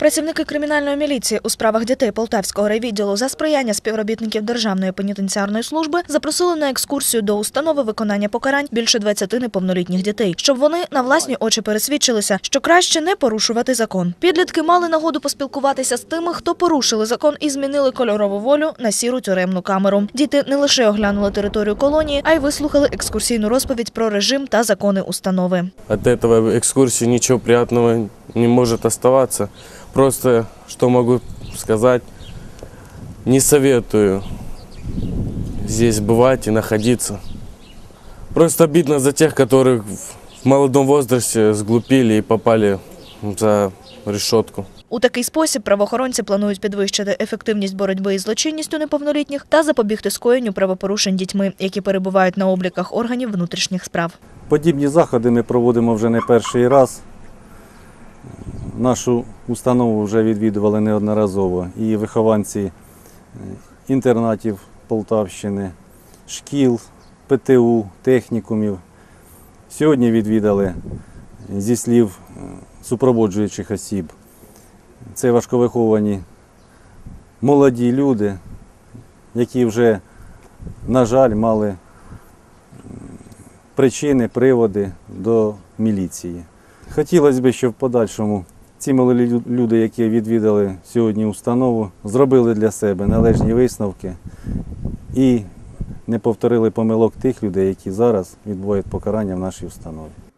Працівники кримінальної міліції у справах дітей Полтавського райвідділу за сприяння співробітників Державної пенітенціарної служби запросили на екскурсію до установи виконання покарань більше 20 неповнолітніх дітей, щоб вони на власні очі пересвідчилися, що краще не порушувати закон. Підлітки мали нагоду поспілкуватися з тими, хто порушили закон і змінили кольорову волю на сіру тюремну камеру. Діти не лише оглянули територію колонії, а й вислухали екскурсійну розповідь про режим та закони установи. От этого экскурсии ничего приятного не может оставаться. Просто, что могу сказать, не советую здесь бывать и находиться. Просто обидно за тех, которых в молодом возрасте сглупили и попали за решетку. У такий спосіб правоохоронці планують підвищити ефективність боротьби із злочинністю неповнолітніх та запобігти скоєнню правопорушень дітьми, які перебувають на обліках органів внутрішніх справ. Подібні заходи ми проводимо вже не перший раз. Нашу установу вже відвідували неодноразово і вихованці е, інтернатів Полтавщини, шкіл, ПТУ, технікумів. Сьогодні відвідали зі слів е, супроводжуючих осіб. Це важковиховані молоді люди, які вже, на жаль, мали причини, приводи до міліції. Хотілося б, щоб в подальшому ці мали люди, які відвідали сьогодні установу, зробили для себе належні висновки і не повторили помилок тих людей, які зараз відбувають покарання в нашій установі.